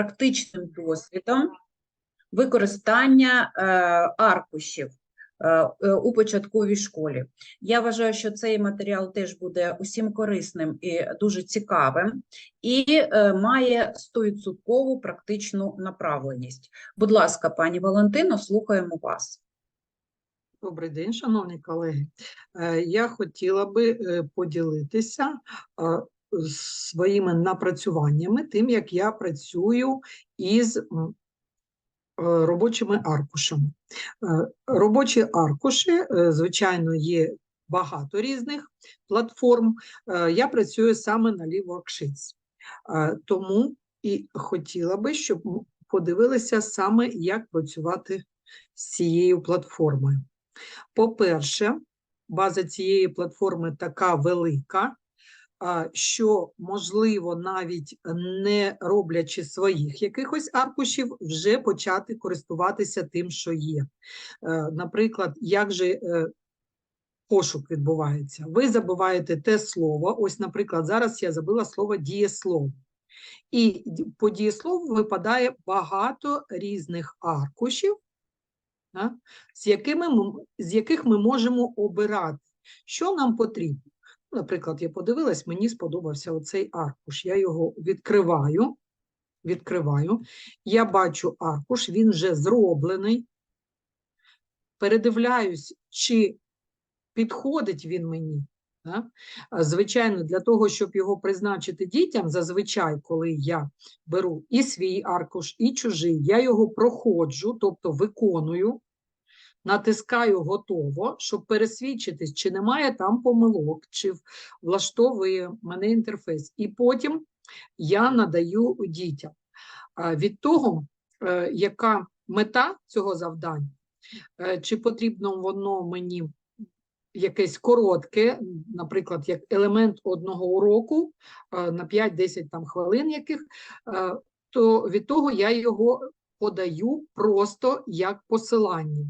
практичним досвідом використання е, аркушів е, е, у початковій школі. Я вважаю, що цей матеріал теж буде усім корисним і дуже цікавим, і має 100% практичну направленість. Будь ласка, пані Валентино, слухаємо вас. Добрий день, шановні колеги. Я хотіла би поділитися своїми напрацюваннями, тим, як я працюю із е, робочими аркушами. Е, Робочі аркуші, е, звичайно, є багато різних платформ. Я працюю саме на LiveWorksheets. Е, Тому і хотіла би, щоб подивилися саме, як працювати з цією платформою. По-перше, база цієї платформи така велика, що можливо, навіть не роблячи своїх якихось аркушів, вже почати користуватися тим, що є. Е, Наприклад, як же е, пошук відбувається? Ви забуваєте те слово. Ось, наприклад, зараз я забила слово дієслово. І по дієслову випадає багато різних аркушів, з, якими ми, з яких ми можемо обирати, що нам потрібно. Наприклад, я подивилась, мені сподобався оцей аркуш. Я його відкриваю, відкриваю. Я бачу аркуш, він вже зроблений. Передивляюсь, чи підходить він мені. Да? Звичайно, для того, щоб його призначити дітям, зазвичай, коли я беру і свій аркуш, і чужий, я його проходжу, тобто виконую, натискаю готово, щоб пересвідчитись, чи немає там помилок, чи влаштовує мене інтерфейс. І потім я надаю дітям. Від того, е, яка мета цього завдання, е, чи потрібно воно мені якесь коротке, наприклад, як елемент одного уроку е, на 5-10 там хвилин яких, то від того я його подаю просто як посилання.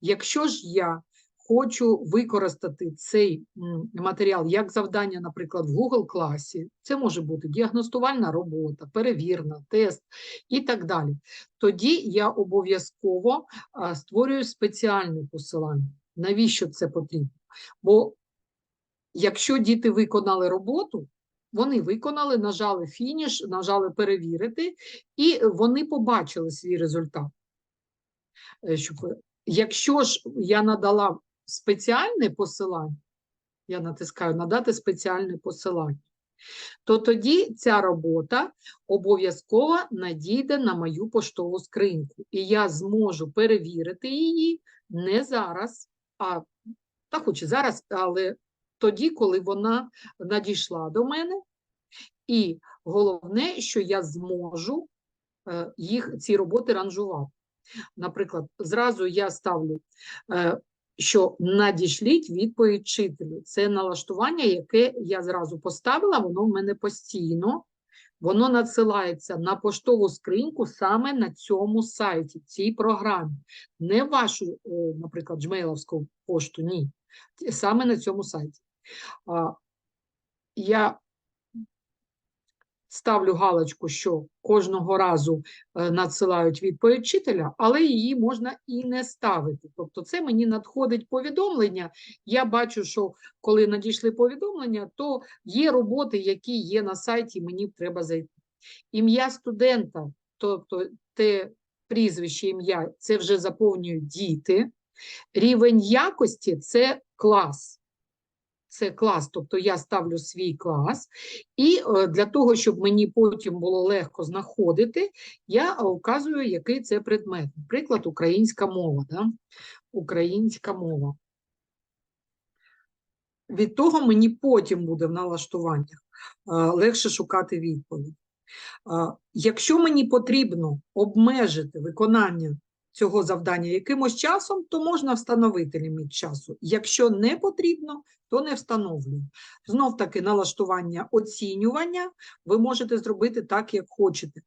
Якщо ж я хочу використати цей матеріал як завдання, наприклад, в Google класі, це може бути діагностувальна робота, перевірна, тест і так далі, тоді я обов'язково створюю спеціальне посилання. Навіщо це потрібно? Бо якщо діти виконали роботу, вони виконали, нажали фініш, нажали перевірити, і вони побачили свій результат. Е, Щоб... Якщо ж я надала спеціальне посилання, я натискаю надати спеціальне посилання, то тоді ця робота обов'язково надійде на мою поштову скриньку, і я зможу перевірити її не зараз, а та хоч і зараз, але тоді, коли вона надійшла до мене, і головне, що я зможу е, їх ці роботи ранжувати. Наприклад, зразу я ставлю, е, що надішліть відповідь вчителю. Це налаштування, яке я зразу поставила, воно в мене постійно. Воно надсилається на поштову скриньку саме на цьому сайті, цій програмі. Не вашу, е, наприклад, джмейловську пошту, ні. Саме на цьому сайті. Я ставлю галочку, що кожного разу е, надсилають відповідь вчителя, але її можна і не ставити. Тобто, це мені надходить повідомлення. Я бачу, що коли надійшли повідомлення, то є роботи, які є на сайті, мені треба зайти. Ім'я студента, тобто те прізвище, ім'я, це вже заповнюють діти. Рівень якості це клас. Це клас, тобто я ставлю свій клас, і е, для того, щоб мені потім було легко знаходити, я е, вказую, який це предмет. Наприклад, українська мова. Да? Українська мова. Від того мені потім буде в налаштуваннях е, легше шукати відповідь. Якщо мені потрібно обмежити виконання цього завдання якимось часом, то можна встановити ліміт часу. Якщо не потрібно, то не встановлюю. Знов таки налаштування оцінювання ви можете зробити так, як хочете.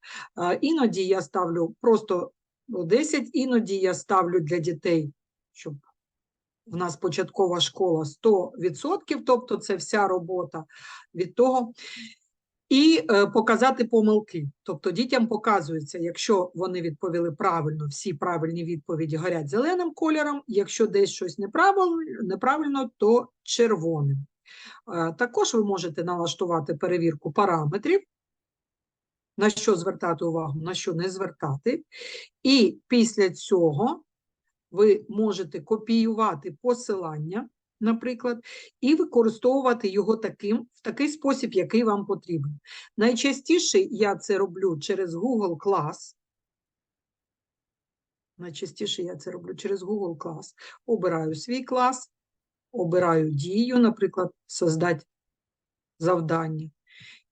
Іноді я ставлю просто 10, іноді я ставлю для дітей, щоб в нас початкова школа 100%, тобто це вся робота від того. І е, показати помилки. Тобто дітям показується, якщо вони відповіли правильно, всі правильні відповіді горять зеленим кольором, якщо десь щось неправильно, неправильно то червоним. Е, Також ви можете налаштувати перевірку параметрів, на що звертати увагу, на що не звертати. І після цього ви можете копіювати посилання, наприклад, і використовувати його таким, в такий спосіб, який вам потрібен. Найчастіше я це роблю через Google Class. Найчастіше я це роблю через Google Class. Обираю свій клас, обираю дію, наприклад, создати завдання.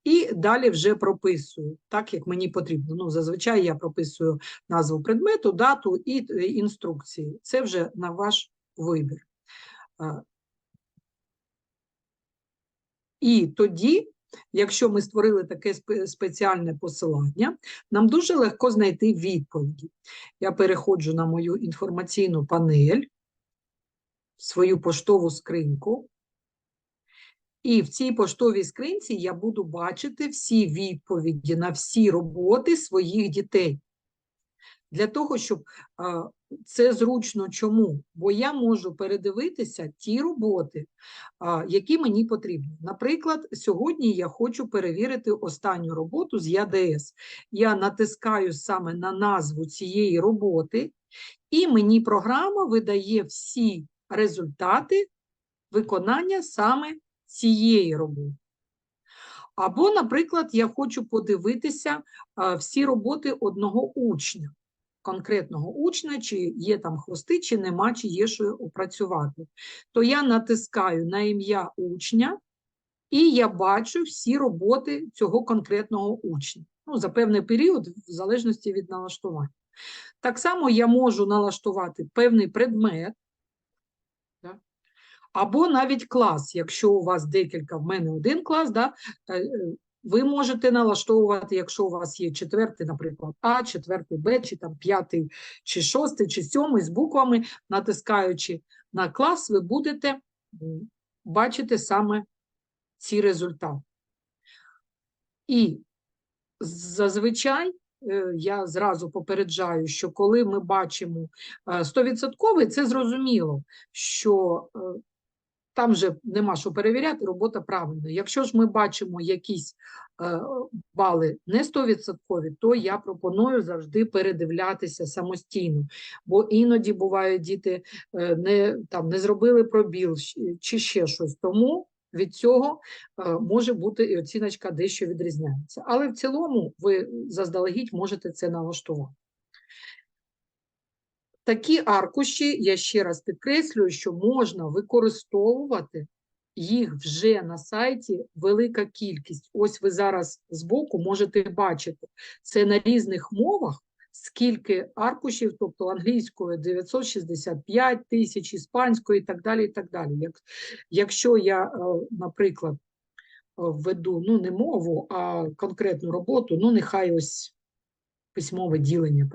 І далі вже прописую так, як мені потрібно. Ну, зазвичай я прописую назву предмету, дату і е, інструкції. Це вже на ваш вибір. І тоді, якщо ми створили таке спеціальне посилання, нам дуже легко знайти відповіді. Я переходжу на мою інформаційну панель, свою поштову скриньку. І в цій поштовій скринці я буду бачити всі відповіді на всі роботи своїх дітей. Для того, щоб це зручно чому? Бо я можу передивитися ті роботи, які мені потрібні. Наприклад, сьогодні я хочу перевірити останню роботу з ЯДС. Я натискаю саме на назву цієї роботи, і мені програма видає всі результати виконання саме цієї роботи. Або, наприклад, я хочу подивитися всі роботи одного учня, конкретного учня, чи є там хвости, чи нема, чи є що опрацювати. То я натискаю на ім'я учня, і я бачу всі роботи цього конкретного учня. Ну, за певний період, в залежності від налаштування. Так само я можу налаштувати певний предмет, або навіть клас, якщо у вас декілька, в мене один клас, да, е, е, ви можете налаштовувати, якщо у вас є четвертий, наприклад, А, четвертий Б, чи там п'ятий, чи шостий, чи сьомий з буквами, натискаючи на клас, ви будете бачити саме ці результати. І зазвичай е, я зразу попереджаю, що коли ми бачимо е, 100%, це зрозуміло, що е, там вже нема що перевіряти, робота правильна. Якщо ж ми бачимо якісь е, бали не 100%, то я пропоную завжди передивлятися самостійно. Бо іноді бувають діти е, не, там, не зробили пробіл чи ще щось. Тому від цього е, може бути і оціночка дещо відрізняється. Але в цілому ви заздалегідь можете це налаштувати. Такі аркуші, я ще раз підкреслюю, що можна використовувати їх вже на сайті велика кількість. Ось ви зараз збоку можете бачити, це на різних мовах, скільки аркушів, тобто англійською 965 тисяч, іспанською і так далі. і так далі. Як, якщо я, е, наприклад, введу ну, не мову, а конкретну роботу, ну нехай ось письмове ділення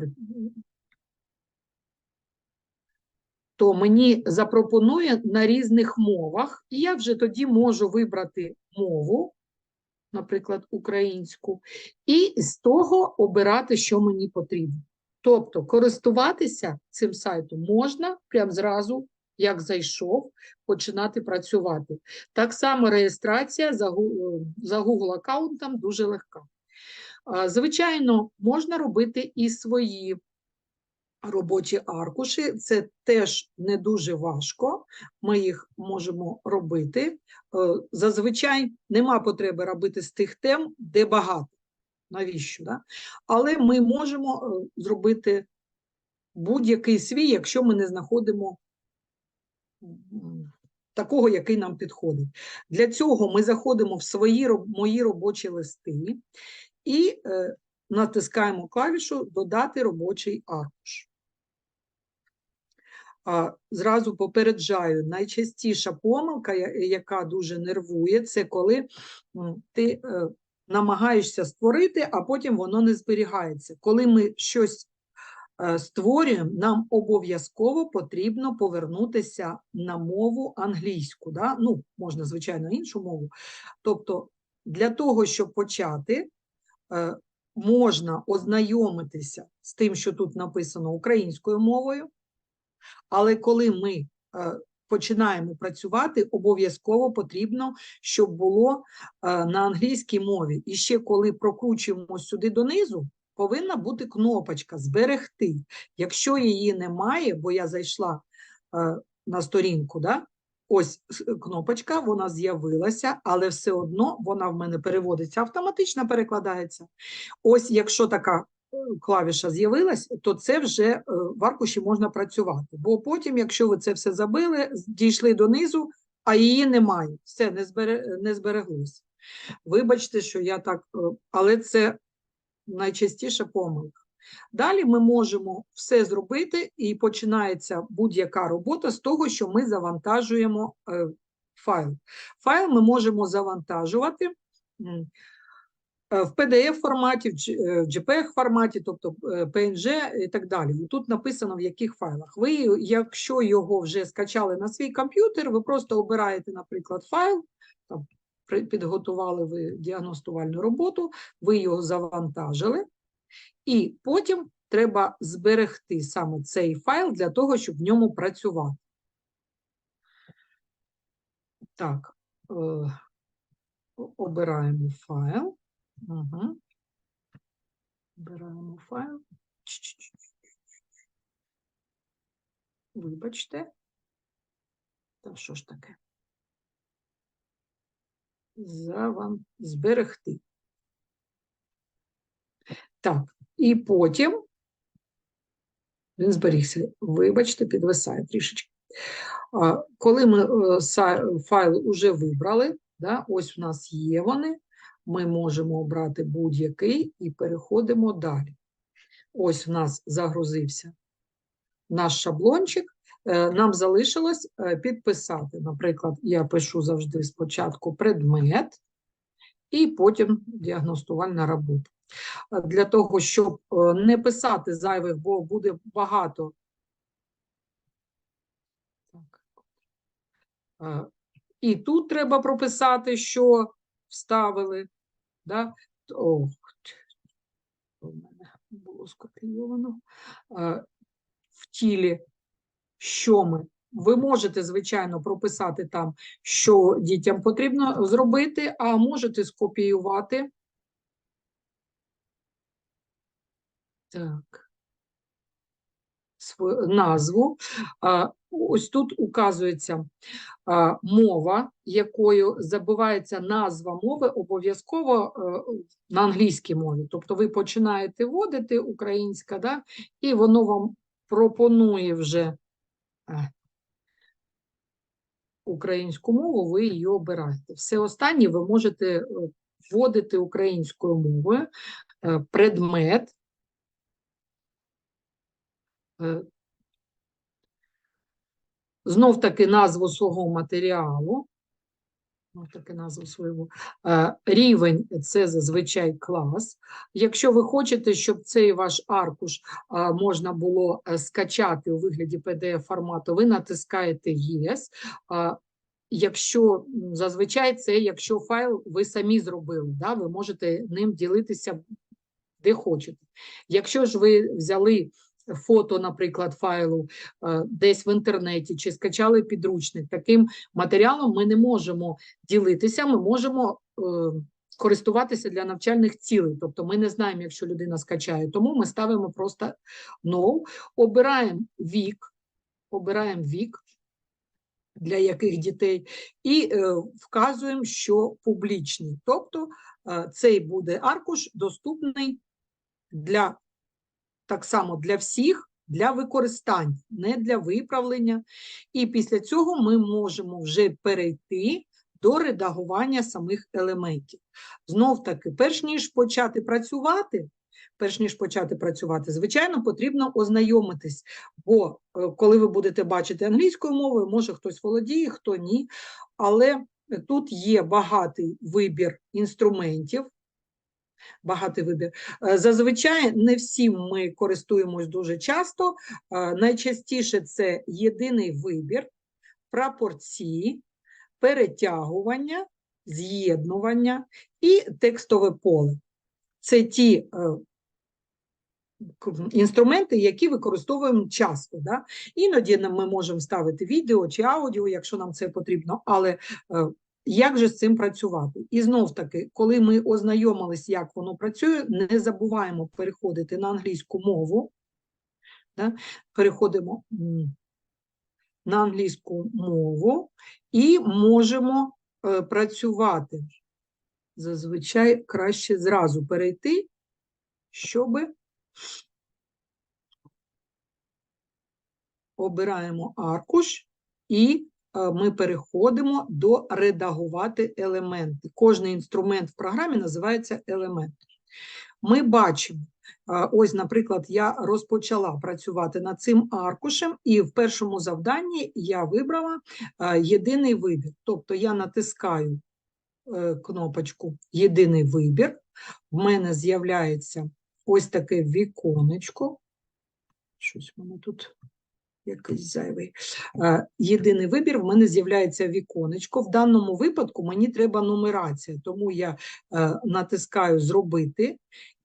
то мені запропонує на різних мовах, і я вже тоді можу вибрати мову, наприклад, українську, і з того обирати, що мені потрібно. Тобто користуватися цим сайтом можна прямо зразу, як зайшов, починати працювати. Так само реєстрація за, Google аккаунтом дуже легка. Звичайно, можна робити і свої робочі аркуші. Це теж не дуже важко. Ми їх можемо робити. Е, Зазвичай нема потреби робити з тих тем, де багато. Навіщо? Да? Але ми можемо е, зробити будь-який свій, якщо ми не знаходимо такого, який нам підходить. Для цього ми заходимо в свої мої робочі листи і е, натискаємо клавішу Додати робочий аркуш. Зразу попереджаю, найчастіша помилка, яка дуже нервує, це коли ти е, намагаєшся створити, а потім воно не зберігається. Коли ми щось е, створюємо, нам обов'язково потрібно повернутися на мову англійську. Да? Ну, можна, звичайно, іншу мову. Тобто для того, щоб почати, е, можна ознайомитися з тим, що тут написано українською мовою, але коли ми е, починаємо працювати, обов'язково потрібно, щоб було е, на англійській мові. І ще коли прокручуємо сюди донизу, повинна бути кнопочка зберегти. Якщо її немає, бо я зайшла е, на сторінку, да? ось кнопочка, вона з'явилася, але все одно вона в мене переводиться, автоматично перекладається. Ось якщо така клавіша з'явилась, то це вже е, в аркуші можна працювати. Бо потім, якщо ви це все забили, дійшли донизу, а її немає, все не, збере, не збереглося. Вибачте, що я так, е, але це найчастіша помилка. Далі ми можемо все зробити, і починається будь-яка робота з того, що ми завантажуємо е, файл. Файл ми можемо завантажувати форматі, в е, в JPEG форматі, тобто е, PNG і так далі. Тут написано в яких файлах. Ви, якщо його вже скачали на свій комп'ютер, ви просто обираєте, наприклад, файл, там, підготували ви діагностувальну роботу, ви його завантажили, і потім треба зберегти саме цей файл для того, щоб в ньому працювати. Так, е, обираємо файл. Угу. Обираємо файл. Вибачте. Та що ж таке? Заван... Зберегти. Так, і потім він зберігся. Вибачте, підвисає трішечки. Коли ми е, файл вже вибрали, да, ось у нас є вони, ми можемо обрати будь-який і переходимо далі. Ось в нас загрузився наш шаблончик. Е, Нам залишилось е, підписати. Наприклад, я пишу завжди спочатку предмет і потім діагностувальна робота. Е, Для того, щоб не писати зайвих, бо буде багато. І тут треба прописати, що вставили. Да? Ох, у мене було скопійовано. В тілі, що ми. Ви можете, звичайно, прописати там, що дітям потрібно зробити, а можете скопіювати. Так. Назву. Ось тут указується мова, якою забувається назва мови, обов'язково е, на англійській мові. Тобто ви починаєте вводити українська, да, і воно вам пропонує вже е, українську мову, ви її обираєте. Все останнє ви можете е, вводити українською мовою предмет. Е, Знов таки назву свого матеріалу. Знов таки назву свого. Е, Рівень це зазвичай клас. Якщо ви хочете, щоб цей ваш аркуш можна було е, скачати у вигляді PDF формату, ви натискаєте Yes. Якщо зазвичай це, якщо файл ви самі зробили, да, ви можете ним ділитися де хочете. Якщо ж ви взяли фото, наприклад, файлу е, десь в інтернеті чи скачали підручник, таким матеріалом ми не можемо ділитися, ми можемо е, користуватися для навчальних цілей. Тобто ми не знаємо, якщо людина скачає, тому ми ставимо просто no, обираємо вік, обираємо вік. Для яких дітей, і е, вказуємо, що публічний. Тобто е, цей буде аркуш доступний для так само для всіх, для використання, не для виправлення. І після цього ми можемо вже перейти до редагування самих елементів. Знов таки, перш ніж почати працювати, перш ніж почати працювати, звичайно, потрібно ознайомитись, бо е, коли ви будете бачити англійською мовою, може хтось володіє, хто ні, але тут є багатий вибір інструментів, багатий вибір. Е, Зазвичай не всім ми користуємось дуже часто. Е, Найчастіше це єдиний вибір, прапорці, перетягування з'єднування і текстове поле. Це ті е, інструменти, які використовуємо часто. Да? Іноді ми можемо ставити відео чи аудіо, якщо нам це потрібно, але як же з цим працювати? І знов таки, коли ми ознайомились, як воно працює, не забуваємо переходити на англійську мову. Да? Переходимо на англійську мову і можемо е, працювати. Зазвичай краще зразу перейти, щоб обираємо аркуш і ми переходимо до редагувати елементи. Кожний інструмент в програмі називається елемент. Ми бачимо, е, ось, наприклад, я розпочала працювати над цим аркушем, і в першому завданні я вибрала е, єдиний вибір. Тобто я натискаю е, кнопочку Єдиний вибір. В мене з'являється ось таке віконечко. Щось в мене тут якийсь зайвий. Єдиний вибір, в мене з'являється віконечко. В даному випадку мені треба нумерація, тому я е, натискаю Зробити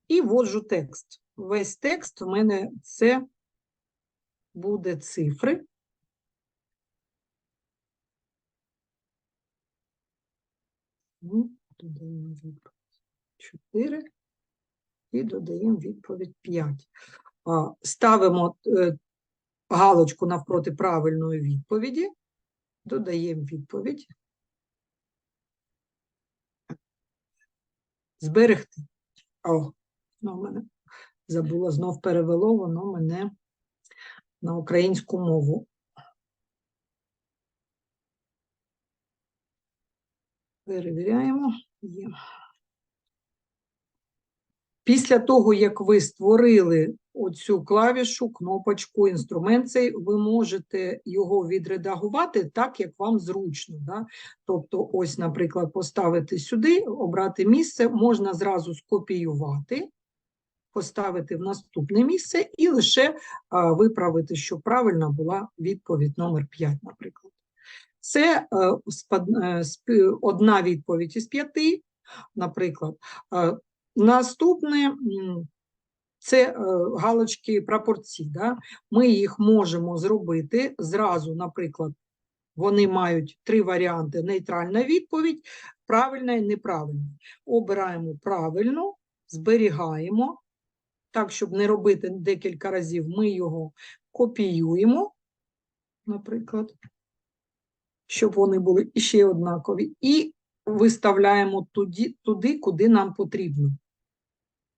і вводжу текст. Весь текст в мене це буде цифри. Ну, додаємо відповідь 4 і додаємо відповідь 5. Ставимо е, галочку навпроти правильної відповіді, додаємо відповідь. Зберегти. О, ну, мене забула, знов перевело воно мене на українську мову. Перевіряємо. Є. Після того, як ви створили оцю клавішу, кнопочку, інструмент цей, ви можете його відредагувати так, як вам зручно. Да? Тобто, ось, наприклад, поставити сюди, обрати місце, можна зразу скопіювати, поставити в наступне місце і лише а, виправити, щоб правильна була відповідь номер 5, наприклад. Це е, спад- е, сп- одна відповідь із п'яти, наприклад. Наступне це е, галочки прапорці. Да? Ми їх можемо зробити зразу, наприклад, вони мають три варіанти: нейтральна відповідь, правильна і неправильна. Обираємо правильну, зберігаємо. Так, щоб не робити декілька разів, ми його копіюємо, наприклад, щоб вони були ще однакові, і виставляємо туди, туди, куди нам потрібно.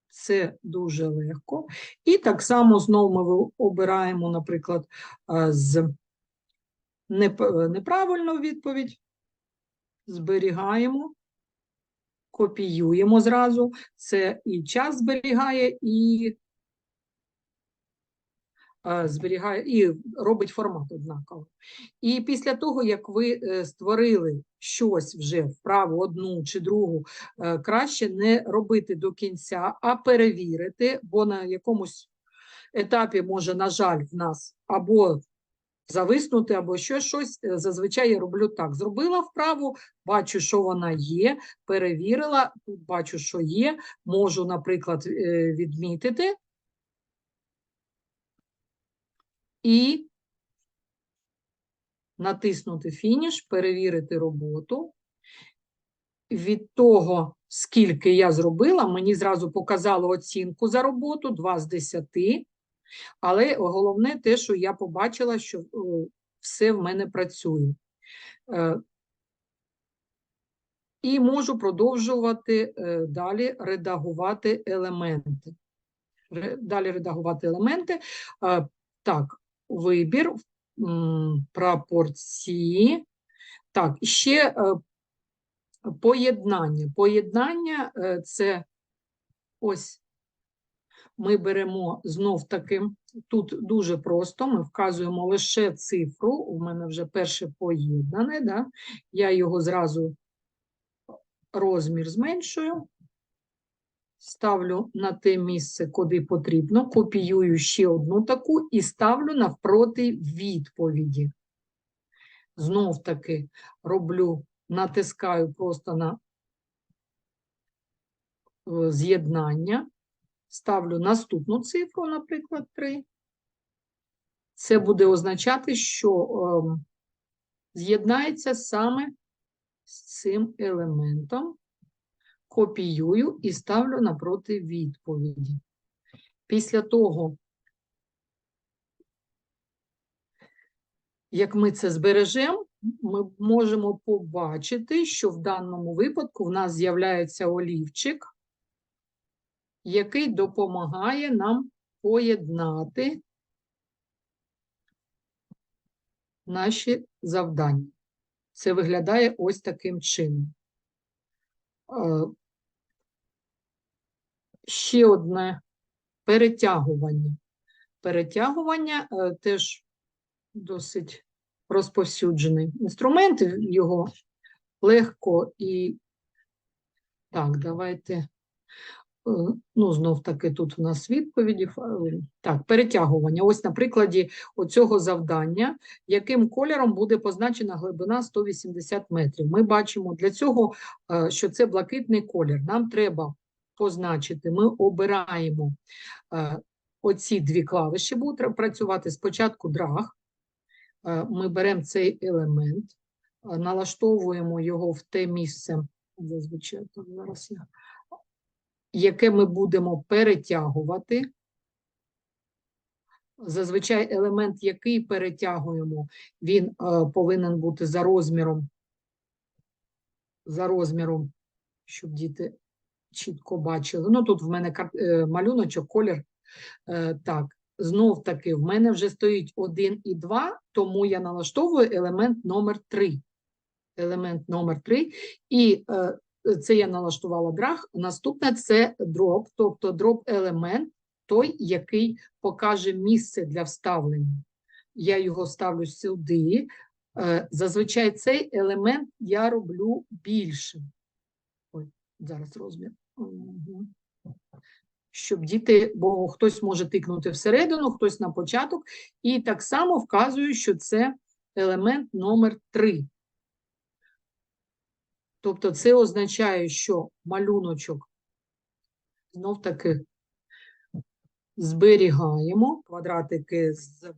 Це дуже легко. І так само знову ми обираємо, наприклад, з неправильну відповідь, зберігаємо, копіюємо зразу. Це і час зберігає, і зберігає, і робить формат однаково. І після того, як ви е, створили щось вже вправу одну чи другу, е, краще не робити до кінця, а перевірити, бо на якомусь етапі може, на жаль, в нас або зависнути, або ще щось. Е, Зазвичай я роблю так: зробила вправу, бачу, що вона є, перевірила, бачу, що є, можу, наприклад, е, відмітити. І натиснути фініш, перевірити роботу. Від того, скільки я зробила, мені зразу показало оцінку за роботу 2 з 10. Але головне те, що я побачила, що все в мене працює. Е, І можу продовжувати е, далі редагувати елементи. Далі редагувати елементи. Е, Так, вибір, м, прапорці. Так, ще е, поєднання. Поєднання е, це ось ми беремо знов таки, тут дуже просто, ми вказуємо лише цифру, у мене вже перше поєднане, да? я його зразу розмір зменшую, ставлю на те місце, куди потрібно, копіюю ще одну таку і ставлю навпроти відповіді. Знов таки роблю натискаю просто на е, з'єднання, ставлю наступну цифру, наприклад, 3. Це буде означати, що ем, з'єднається саме з цим елементом. Копіюю і ставлю напроти відповіді. Після того, як ми це збережемо, ми можемо побачити, що в даному випадку в нас з'являється олівчик, який допомагає нам поєднати наші завдання. Це виглядає ось таким чином. Ще одне перетягування. Перетягування е, теж досить розповсюджений інструмент, його легко і так, давайте. е, Ну, знов таки тут у нас відповіді. е, Так, перетягування. Ось на прикладі оцього завдання, яким кольором буде позначена глибина 180 метрів. Ми бачимо для цього, що це блакитний колір. Нам треба позначити, ми обираємо е, оці дві клавіші, будуть працювати спочатку драг. Е, Ми беремо цей елемент, е, налаштовуємо його в те місце, зазвичай так зараз я, яке ми будемо перетягувати. Зазвичай елемент, який перетягуємо, він повинен бути за розміром, за розміром, щоб діти чітко бачили. Ну, тут в мене е, малюночок, колір. Е, так, знов таки, в мене вже стоїть 1 і 2, тому я налаштовую елемент номер 3. Елемент номер 3. І е, це я налаштувала драг. Наступне це дроп, тобто дроп-елемент, той, який покаже місце для вставлення. Я його ставлю сюди. Зазвичай цей елемент я роблю більшим. Ой, зараз розмір. Щоб діти, бо хтось може тикнути всередину, хтось на початок, і так само вказую, що це елемент номер 3. Тобто це означає, що малюночок знов таки зберігаємо квадратики з,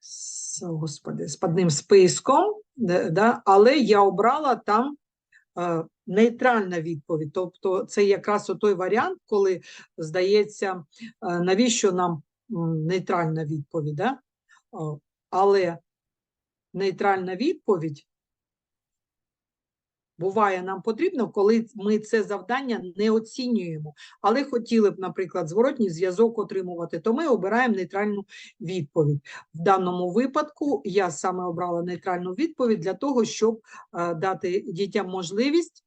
з, господи, з одним списком, да, але я обрала там нейтральна відповідь. Тобто це якраз той варіант, коли здається, е, навіщо нам нейтральна відповідь. Да? Але нейтральна відповідь буває нам потрібно, коли ми це завдання не оцінюємо, але хотіли б, наприклад, зворотній зв'язок отримувати, то ми обираємо нейтральну відповідь. В даному випадку я саме обрала нейтральну відповідь для того, щоб е, дати дітям можливість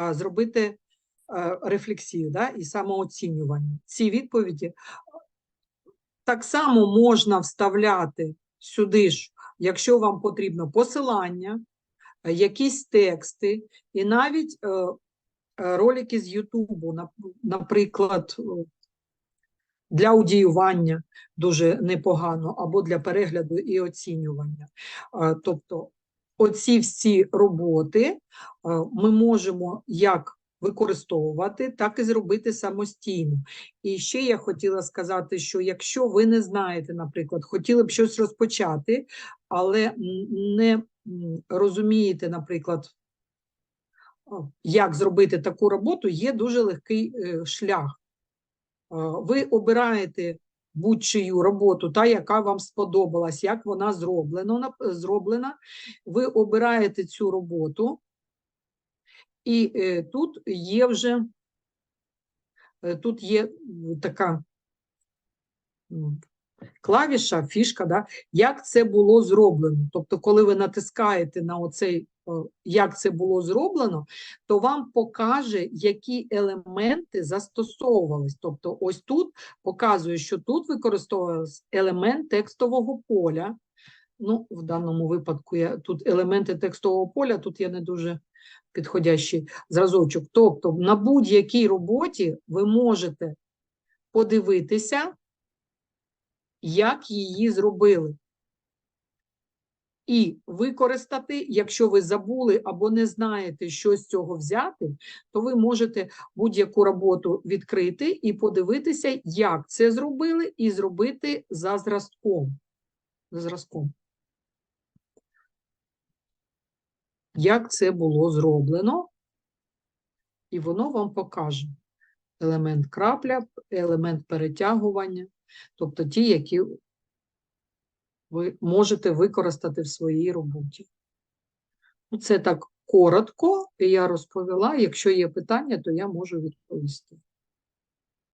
е, зробити е, рефлексію да, і самооцінювання. Ці відповіді так само можна вставляти сюди ж, якщо вам потрібно посилання, якісь тексти і навіть е, е, ролики з Ютубу, наприклад, е, для аудіювання дуже непогано, або для перегляду і оцінювання. Е, Тобто, оці всі роботи е, ми можемо як використовувати, так і зробити самостійно. І ще я хотіла сказати, що якщо ви не знаєте, наприклад, хотіли б щось розпочати, але не розумієте, наприклад, як зробити таку роботу, є дуже легкий е, шлях. Ви обираєте будь-чию роботу, та, яка вам сподобалась, як вона зроблено, нап- зроблена. Ви обираєте цю роботу, і е, тут є вже е, тут є така клавіша, фішка, да, як це було зроблено. Тобто, коли ви натискаєте на оцей, як це було зроблено, то вам покаже, які елементи застосовувались. Тобто, ось тут показує, що тут використовувався елемент текстового поля. Ну, в даному випадку я тут елементи текстового поля, тут я не дуже підходящий зразочок. Тобто, на будь-якій роботі ви можете подивитися, як її зробили. і використати. Якщо ви забули або не знаєте, що з цього взяти, то ви можете будь-яку роботу відкрити і подивитися, як це зробили, і зробити за зразком. За зразком. Як це було зроблено, і воно вам покаже елемент крапля, елемент перетягування, тобто ті, які ви можете використати в своїй роботі. Це так коротко, я розповіла. Якщо є питання, то я можу відповісти.